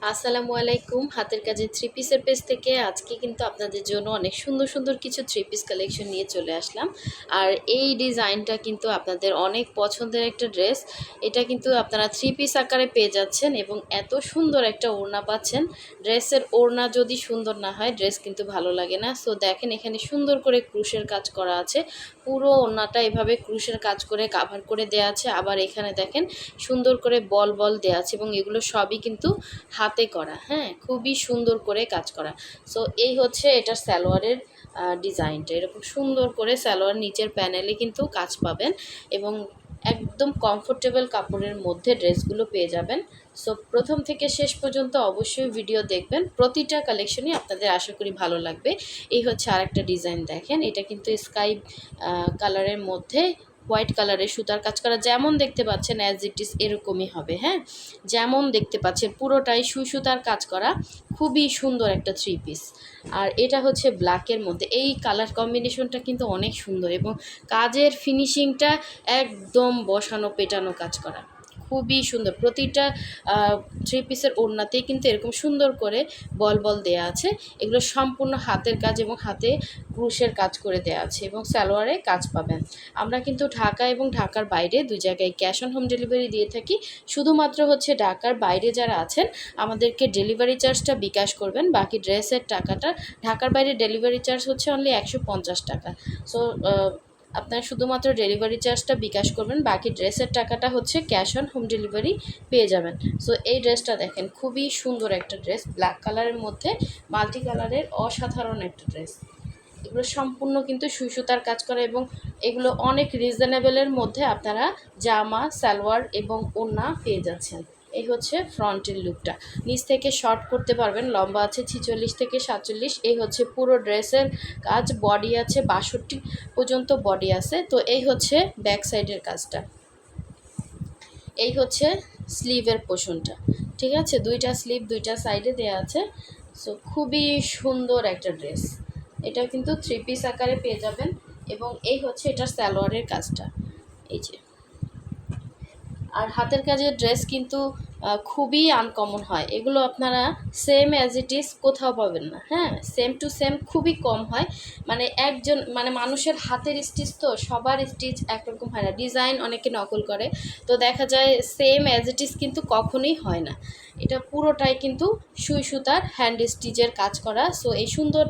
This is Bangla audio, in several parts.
আসসালামু আলাইকুম। হাতের কাজে থ্রি পিসের পেজ থেকে আজকে কিন্তু আপনাদের জন্য অনেক সুন্দর সুন্দর কিছু থ্রি পিস কালেকশন নিয়ে চলে আসলাম। আর এই ডিজাইনটা কিন্তু আপনাদের অনেক পছন্দের একটা ড্রেস এটা কিন্তু আপনারা থ্রি পিস আকারে পেয়ে যাচ্ছেন এবং এত সুন্দর একটা ওড়না পাচ্ছেন। ড্রেসের ওড়না যদি সুন্দর না হয় ড্রেস কিন্তু ভালো লাগে না। সো দেখেন এখানে সুন্দর করে ক্রুশের কাজ করা আছে। পুরো ওড়নাটা এভাবে ক্রুশের কাজ করে কাভার করে দেওয়া আছে। আবার এখানে দেখেন সুন্দর করে বল বল দেওয়া আছে এবং এগুলো সবই কিন্তু হাতে করা হ্যাঁ? খুবই সুন্দর করে কাজ করা। সো এই হচ্ছে এটার সালোয়ারের ডিজাইনটা। এরকম সুন্দর করে সালোয়ার নিচের প্যানেলে কিন্তু কাজ পাবেন এবং একদম কমফোর্টেবল কাপড়ের মধ্যে ড্রেসগুলো পেয়ে যাবেন। সো প্রথম থেকে শেষ পর্যন্ত অবশ্যই ভিডিও দেখবেন। প্রতিটা কালেকশনই আপনাদের আশা করি ভালো লাগবে। এই হচ্ছে আরেকটা ডিজাইন দেখেন। এটা কিন্তু স্কাই কালারের মধ্যে হোয়াইট কালারের সুতার কাজ করা, যেমন দেখতে পাচ্ছেন অ্যাজ ইট ইজ এরকমই হবে হ্যাঁ? যেমন দেখতে পাচ্ছেন পুরোটাই সুই সুতার কাজ করা, খুবই সুন্দর একটা থ্রি পিস আর এটা হচ্ছে ব্ল্যাকের মধ্যে, এই কালার কম্বিনেশনটা কিন্তু অনেক সুন্দর এবং কাজের ফিনিশিংটা একদম বসানো পেটানো কাজ করা। খুবই সুন্দর। প্রতিটা থ্রি পিসের ওড়নাতেই কিন্তু এরকম সুন্দর করে বল বল দেয়া আছে। এগুলো সম্পূর্ণ হাতের কাজ এবং হাতে ক্রুশের কাজ করে দেওয়া আছে এবং সালোয়ারে কাজ পাবেন। আমরা কিন্তু ঢাকা এবং ঢাকার বাইরে দুই জায়গায় ক্যাশ অন হোম ডেলিভারি দিয়ে থাকি। শুধুমাত্র হচ্ছে ঢাকার বাইরে যারা আছেন, আমাদেরকে ডেলিভারি চার্জটা বিকাশ করবেন। বাকি ড্রেসের টাকাটা ঢাকার বাইরে ডেলিভারি চার্জ হচ্ছে অনলি একশো পঞ্চাশ টাকা। সো আপনার শুধুমাত্র ডেলিভারি চার্জটা বিকাশ করবেন, বাকি ড্রেসের টাকাটা হচ্ছে ক্যাশ অন হোম ডেলিভারি পেয়ে যাবেন। সো এই ড্রেসটা দেখেন, খুবই সুন্দর একটা ড্রেস ব্ল্যাক কালারের মধ্যে মাল্টি কালারের অসাধারণ একটা ড্রেস এগুলো সম্পূর্ণ কিন্তু সুই সুতার কাজ করা এবং এগুলো অনেক রিজনেবলের মধ্যে আপনারা জামা, সালোয়ার এবং ওড়না পেয়ে যাচ্ছেন। এই হচ্ছে ফ্রন্টের লুকটা নিচ থেকে শর্ট করতে পারবেন, লম্বা আছে ছিচল্লিশ থেকে সাতচল্লিশ, এই হচ্ছে পুরো ড্রেসের কাজ বডি আছে বাষট্টি পর্যন্ত বডি আছে, তো এই হচ্ছে ব্যাক সাইডের কাজটা। এই হচ্ছে স্লিভের পোষণটা ঠিক আছে? দুইটা স্লিভ দুইটা সাইডে দেওয়া আছে। সো খুবই সুন্দর একটা ড্রেস এটা কিন্তু থ্রি পিস আকারে পেয়ে যাবেন এবং এই হচ্ছে এটার সালোয়ারের কাজটা। এই যে। আর হাতের কাজের ড্রেস কিন্তু খুবই আনকমন হয়। এগুলো আপনারা সেম অ্যাজ ইট ইজ কোথাও পাবেন না। হ্যাঁ সেম টু সেম খুবই কম হয়। মানে একজন মানে মানুষের হাতের স্টিচ তো সবার স্টিচ একরকম হয় না। ডিজাইন অনেকে নকল করে। তো দেখা যায় সেম অ্যাজ ইট ইজ কিন্তু কখনোই হয় না। এটা পুরোটাই কিন্তু সুই সুতার হ্যান্ড স্টিচের কাজ করা। সো এই সুন্দর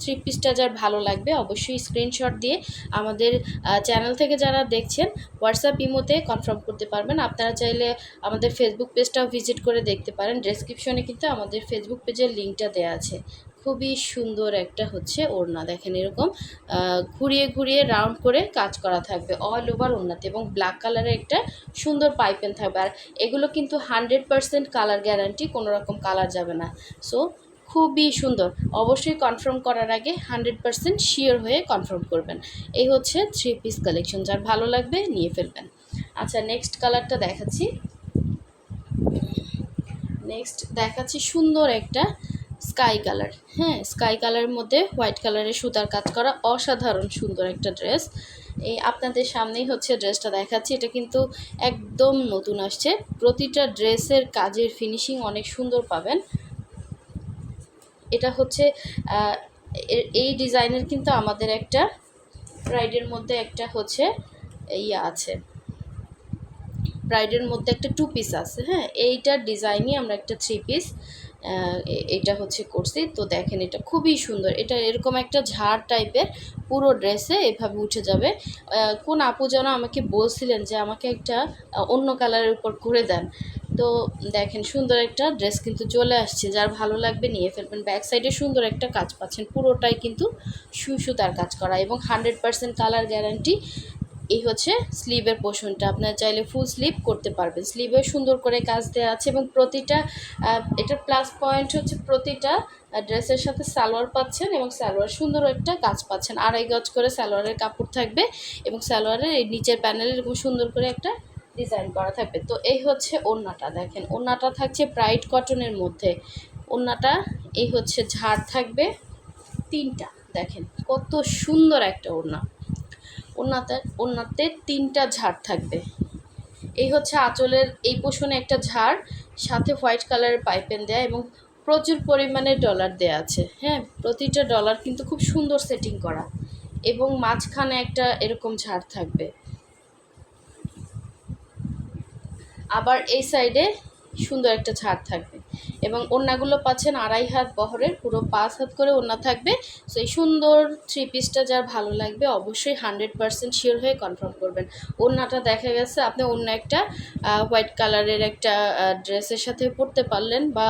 থ্রি পিসটা যার ভালো লাগবে, অবশ্যই স্ক্রিনশট দিয়ে আমাদের চ্যানেল থেকে যারা দেখছেন হোয়াটসঅ্যাপ ইমোতে কনফার্ম করতে পারবেন। আপনারা চাইলে আমাদের ফেসবুক পেজটাও ভিজিট করে দেখতে পারেন। ডেসক্রিপশনে কিন্তু আমাদের ফেসবুক পেজের লিঙ্কটা দেওয়া আছে। খুবই সুন্দর একটা হচ্ছে ওড়না। দেখেন এরকম ঘুরিয়ে ঘুরিয়ে রাউন্ড করে কাজ করা থাকবে অল ওভার ওড়নাতে এবং ব্ল্যাক কালারের একটা সুন্দর পাইপেন থাকবে। আর এগুলো কিন্তু হান্ড্রেড পারসেন্ট কালার গ্যারান্টি কোনো রকম কালার যাবে না। সো খুবই সুন্দর। অবশ্যই কনফার্ম করার আগে হান্ড্রেড পারসেন্ট শিওর হয়ে কনফার্ম করবেন। এই হচ্ছে থ্রি পিস কালেকশন যার ভালো লাগবে নিয়ে ফেলবেন। আচ্ছা নেক্সট কালারটা দেখাচ্ছি। নেক্সট দেখাচ্ছি সুন্দর একটা স্কাই কালার হ্যাঁ স্কাই কালারের মধ্যে হোয়াইট কালারের সুতার কাজ করা অসাধারণ সুন্দর একটা ড্রেস এই আপনাদের সামনেই হচ্ছে ড্রেসটা দেখাচ্ছি। এটা কিন্তু একদম নতুন আসছে। প্রতিটা ড্রেসের কাজের ফিনিশিং অনেক সুন্দর পাবেন। এটা হচ্ছে এই ডিজাইনের কিন্তু আমাদের একটা ব্রাইডের মধ্যে একটা হচ্ছে ইয়া আছে। ব্রাইডের মধ্যে একটা টু পিস আছে হ্যাঁ? এইটার ডিজাইনই আমরা একটা থ্রি পিস এটা হচ্ছে করছি। তো দেখেন এটা খুবই সুন্দর। এটা এরকম একটা ঝাড় টাইপের পুরো ড্রেসে এভাবে উঠে যাবে। কোন আপু যেন আমাকে বলছিলেন যে আমাকে একটা অন্য কালারের উপর করে দেন। তো দেখেন, সুন্দর একটা ড্রেস কিন্তু চলে আসছে। যার ভালো লাগবে নিয়ে ফেলবেন। ব্যাক সাইডে সুন্দর একটা কাজ পাচ্ছেন। পুরোটাই কিন্তু সুই সুতার কাজ করা এবং হান্ড্রেড পারসেন্ট কালার গ্যারান্টি এই হচ্ছে স্লিভের পোষণটা। আপনার চাইলে ফুল স্লিভ করতে পারবেন। স্লিভে সুন্দর করে কাজ দেওয়া আছে এবং প্রতিটা এটা প্লাস পয়েন্ট হচ্ছে প্রতিটা ড্রেসের সাথে সালোয়ার পাচ্ছেন এবং সালোয়ার সুন্দর একটা কাজ পাচ্ছেন। আড়াই গজ করে সালোয়ারের কাপড় থাকবে এবং সালোয়ারের এই নিচের প্যানেলে এরকম সুন্দর করে একটা ডিজাইন করা থাকবে। তো এই হচ্ছে ওড়নাটা, দেখেন। ওড়নাটা থাকছে ব্রাইট কটনের মধ্যে। ওড়নাটা, এই হচ্ছে ঝাড় থাকবে তিনটা, দেখেন। কত সুন্দর একটা ওড়না। ওড়নাতে ওড়নাতে তিনটা ঝাড় থাকবে। এই হচ্ছে আঁচলের, এই পোষণে একটা ঝাড়, সাথে হোয়াইট কালারের পাইপেন দেয়া এবং প্রচুর পরিমাণে ডলার দেয়া আছে। হ্যাঁ প্রতিটা ডলার কিন্তু খুব সুন্দর সেটিং করা। এবং মাঝখানে একটা এরকম ঝাড় থাকবে। আবার এই সাইডে সুন্দর একটা ছাড় থাকবে। এবং ওড়নাগুলো পাচ্ছেন আড়াই হাত বহরের, পুরো পাঁচ হাত করে ওড়না থাকবে। সো এই সুন্দর থ্রি পিসটা যার ভালো লাগবে, অবশ্যই হান্ড্রেড পারসেন্ট শিওর হয়ে কনফার্ম করবেন। ওড়নাটা দেখা গেছে, আপনি অন্য একটা হোয়াইট কালারের একটা ড্রেসের সাথে পরতে পারলেন বা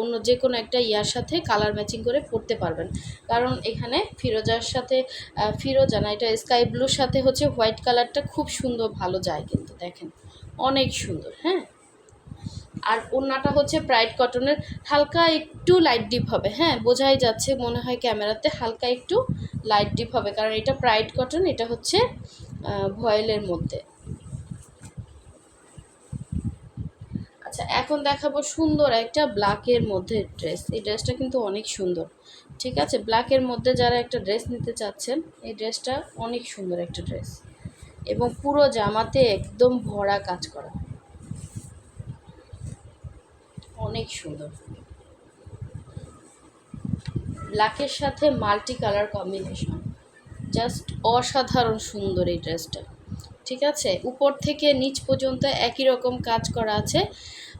অন্য যে কোনো একটা ইয়ার সাথে কালার ম্যাচিং করে পরতে পারবেন। কারণ এখানে ফিরোজার সাথে ফিরোজা না, এটা স্কাই ব্লুর সাথে হচ্ছে হোয়াইট কালারটা খুব সুন্দর, ভালো যায় কিন্তু, দেখেন। অনেক সুন্দর হ্যাঁ। আর ওড়নাটা হচ্ছে ব্রাইট কটনের হালকা একটু লাইট ডিপ হবে হ্যাঁ। বোঝাই যাচ্ছে মনে হয় ক্যামেরাতে হালকা একটু লাইট ডিপ হবে, কারণ এটা ব্রাইট কটন এটা হচ্ছে ভয়েলের মধ্যে। আচ্ছা এখন দেখাবো সুন্দর একটা ব্ল্যাকের মধ্যে ড্রেস এই ড্রেসটা কিন্তু অনেক সুন্দর, ঠিক আছে? ব্ল্যাকের মধ্যে যারা একটা ড্রেস নিতে চাচ্ছেন, এই ড্রেসটা অনেক সুন্দর একটা ড্রেস এবং পুরো জামাতে একদম ভরা কাজ করা। অনেক সুন্দর। ব্ল্যাকের সাথে মাল্টি কালার কম্বিনেশন। জাস্ট অসাধারণ সুন্দর এই ড্রেসটা। ঠিক আছে? উপর থেকে নিচ পর্যন্ত একই রকম কাজ করা আছে।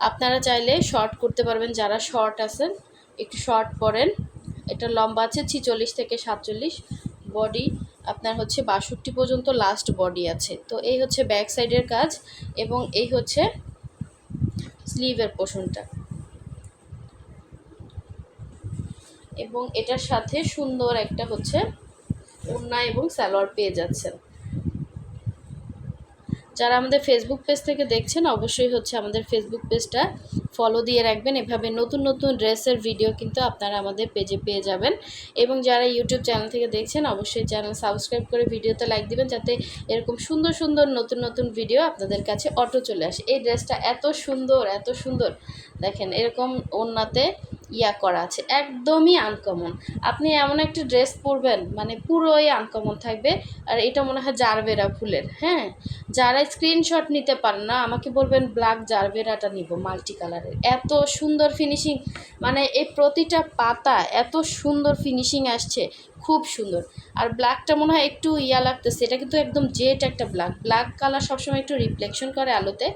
আপনারা চাইলে শর্ট করতে পারবেন। যারা শর্ট আছেন, একটু শর্ট পরেন। এটা লম্বা আছে, ছিচল্লিশ থেকে সাতচল্লিশ। বডি আপনার হচ্ছে বাষট্টি পর্যন্ত লাস্ট বডি আছে। তো এই হচ্ছে ব্যাক সাইডের কাজ এবং এই হচ্ছে স্লিভের পোষণটা এবং এটার সাথে সুন্দর একটা হচ্ছে ওড়না এবং স্যালোয়ার পেয়ে যাচ্ছেন। যারা আমাদের ফেসবুক পেজ থেকে দেখছেন, অবশ্যই হচ্ছে আমাদের ফেসবুক পেজটা ফলো দিয়ে রাখবেন। এভাবে নতুন নতুন ড্রেসের ভিডিও কিন্তু আপনারা আমাদের পেজে পেয়ে যাবেন। এবং যারা ইউটিউব চ্যানেল থেকে দেখছেন, অবশ্যই চ্যানেল সাবস্ক্রাইব করে ভিডিওতে লাইক দিবেন, যাতে এরকম সুন্দর সুন্দর নতুন নতুন ভিডিও আপনাদের কাছে অটো চলে আসে। এই ড্রেসটা এত সুন্দর এত সুন্দর। দেখেন, এরকম ওড়নাতে ইয়া করা আছে, একদমই আনকমন আপনি এমন একটা ড্রেস পরবেন মানে পুরোই আনকমন থাকবে, আর এটা মনে হয় জারবেরা ফুলের হ্যাঁ? যারা স্ক্রিনশট নিতে পারেন না, আমাকে বলবেন, ব্ল্যাক জারবেরাটা নিব মাল্টি কালারের এত সুন্দর ফিনিশিং মানে এই প্রতিটা পাতা, এত সুন্দর ফিনিশিং আসছে। খুব সুন্দর। আর ব্ল্যাকটা মনে হয় একটু ইয়া লাগতেছে। এটা কিন্তু একদম জেট একটা ব্ল্যাক ব্ল্যাক কালার সবসময় একটু রিফ্লেকশন করে আলোতে।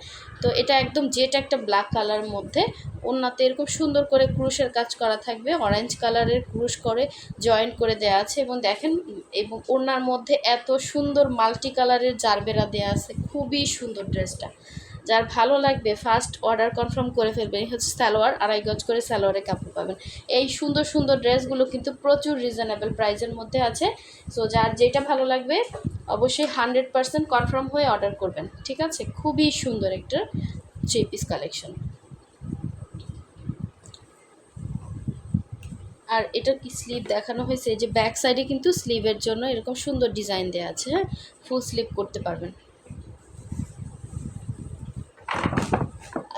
তো এটা একদম জেট একটা ব্ল্যাক কালার মধ্যে। ওনাতে এরকম সুন্দর করে ক্রুশের কাজ করা থাকবে। অরেঞ্জ কালারের ক্রুশ করে জয়েন্ট করে দেওয়া আছে। এবং দেখেন, এবং ওনার মধ্যে এত সুন্দর মাল্টি কালারের জারবেরা দেওয়া আছে। খুবই সুন্দর ড্রেসটা যার ভালো লাগবে ফার্স্ট অর্ডার কনফার্ম করে ফেলবেন, এই হচ্ছে সালোয়ার, আড়াই গজ করে সালোয়ারের কাপড় পাবেন। এই সুন্দর সুন্দর ড্রেসগুলো কিন্তু প্রচুর রিজনেবল প্রাইসের মধ্যে আছে। সো যার যেটা ভালো লাগবে, অবশ্যই হান্ড্রেড পারসেন্ট কনফার্ম হয়ে অর্ডার করবেন, ঠিক আছে? খুবই সুন্দর একটা থ্রি পিস কালেকশন আর এটা কি স্লিভ দেখানো হয়েছে? যে ব্যাক সাইডে কিন্তু স্লিভের জন্য এরকম সুন্দর ডিজাইন দেওয়া আছে হ্যাঁ? ফুল স্লিভ করতে পারবেন।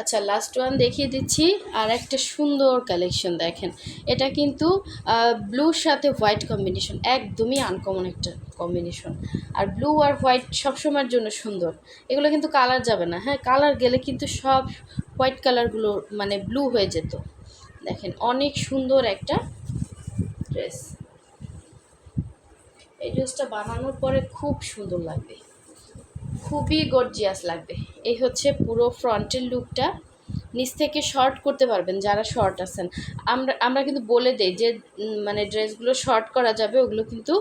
আচ্ছা লাস্ট ওয়ান দেখিয়ে দিচ্ছি। আর একটা সুন্দর কালেকশন দেখেন। এটা কিন্তু ব্লুর সাথে হোয়াইট কম্বিনেশন একদমই আনকমন একটা কম্বিনেশন আর ব্লু আর হোয়াইট সবসময়ের জন্য সুন্দর। এগুলো কিন্তু কালার যাবে না। হ্যাঁ কালার গেলে কিন্তু সব হোয়াইট কালারগুলো মানে ব্লু হয়ে যেত। দেখেন, অনেক সুন্দর একটা ড্রেস এই ড্রেসটা বানানোর পরে খুব সুন্দর লাগবে। খুবই গর্জিয়াস লাগবে। এই হচ্ছে পুরো ফ্রন্টের লুকটা নিচ থেকে শর্ট করতে পারবেন যারা শর্ট আছেন। আমরা আমরা কিন্তু বলে দেই যে মানে ড্রেসগুলো শর্ট করা যাবে, ওগুলো কিন্তু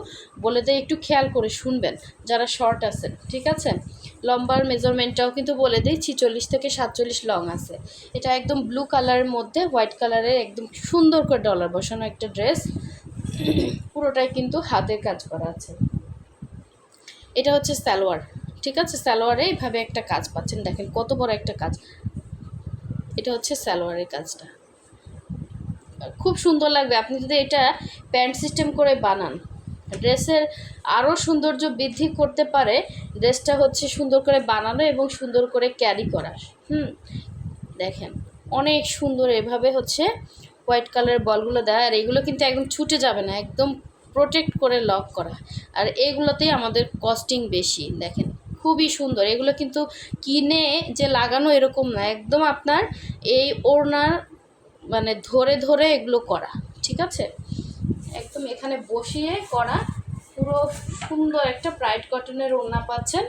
বলে দেয় একটু খেয়াল করে শুনবেন যারা শর্ট আছেন, ঠিক আছে? লম্বার মেজারমেন্টটাও কিন্তু বলে দিই, ছিচল্লিশ থেকে সাতচল্লিশ লং আছে। এটা একদম ব্লু কালারের মধ্যে হোয়াইট কালারের একদম সুন্দর করে ডলার বসানো একটা ড্রেস পুরোটাই কিন্তু হাতের কাজ করা আছে। এটা হচ্ছে সালোয়ার। ঠিক আছে? সালোয়ারে এইভাবে একটা কাজ পাচ্ছেন। দেখেন কত বড় একটা কাজ। এটা হচ্ছে সালোয়ারের কাজটা। খুব সুন্দর লাগবে। আপনি যদি এটা প্যান্ট সিস্টেম করে বানান, ড্রেসের আরও সৌন্দর্য বৃদ্ধি করতে পারে। ড্রেসটা হচ্ছে সুন্দর করে বানানো এবং সুন্দর করে ক্যারি করা। হুম? দেখেন, অনেক সুন্দর এভাবে হচ্ছে হোয়াইট কালারের বলগুলো দেয়। আর এগুলো কিন্তু একদম ছুটে যাবে না। একদম প্রোটেক্ট করে লক করা। আর এগুলোতেই আমাদের কস্টিং বেশি। দেখেন খুবই সুন্দর। এগুলো কিন্তু কিনে যে লাগানো এরকম না, একদম আপনার এই ওড়নার মানে ধরে ধরে এগুলো করা, ঠিক আছে? একদম এখানে বসিয়ে করা, পুরো সুন্দর একটা প্রাইড কটনের ওড়না পাচ্ছেন।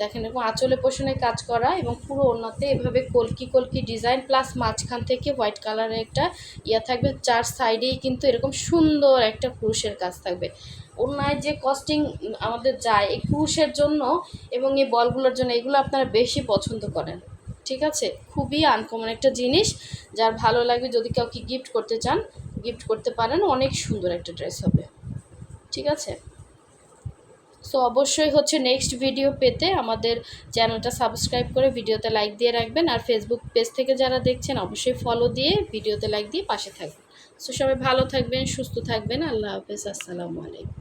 দেখেন এরকম আঁচলে পোষণে কাজ করা এবং পুরো ওড়নাতে এভাবে কলকি কলকি ডিজাইন, প্লাস মাঝখান থেকে হোয়াইট কালারের একটা ইয়া থাকবে, চার সাইডেই কিন্তু এরকম সুন্দর একটা ক্রুশের কাজ থাকবে। ওড়নায় যে কস্টিং আমাদের যায়, এই ক্রুশের জন্য এবং এই বলগুলোর জন্য, এগুলো আপনারা বেশি পছন্দ করেন। ঠিক আছে? খুবই আনকমন একটা জিনিস। যার ভালো লাগবে যদি কাউকে গিফট করতে চান গিফট করতে পারেন। অনেক সুন্দর একটা ড্রেস হবে। ঠিক আছে? সো অবশ্যই হচ্ছে নেক্সট ভিডিও পেতে আমাদের চ্যানেলটা সাবস্ক্রাইব করে ভিডিওতে লাইক দিয়ে রাখবেন। আর ফেসবুক পেজ থেকে যারা দেখছেন, অবশ্যই ফলো দিয়ে ভিডিওতে লাইক দিয়ে পাশে থাকবেন। সো সবাই ভালো থাকবেন, সুস্থ থাকবেন। আল্লাহ হাফেজ। আসসালামু আলাইকুম।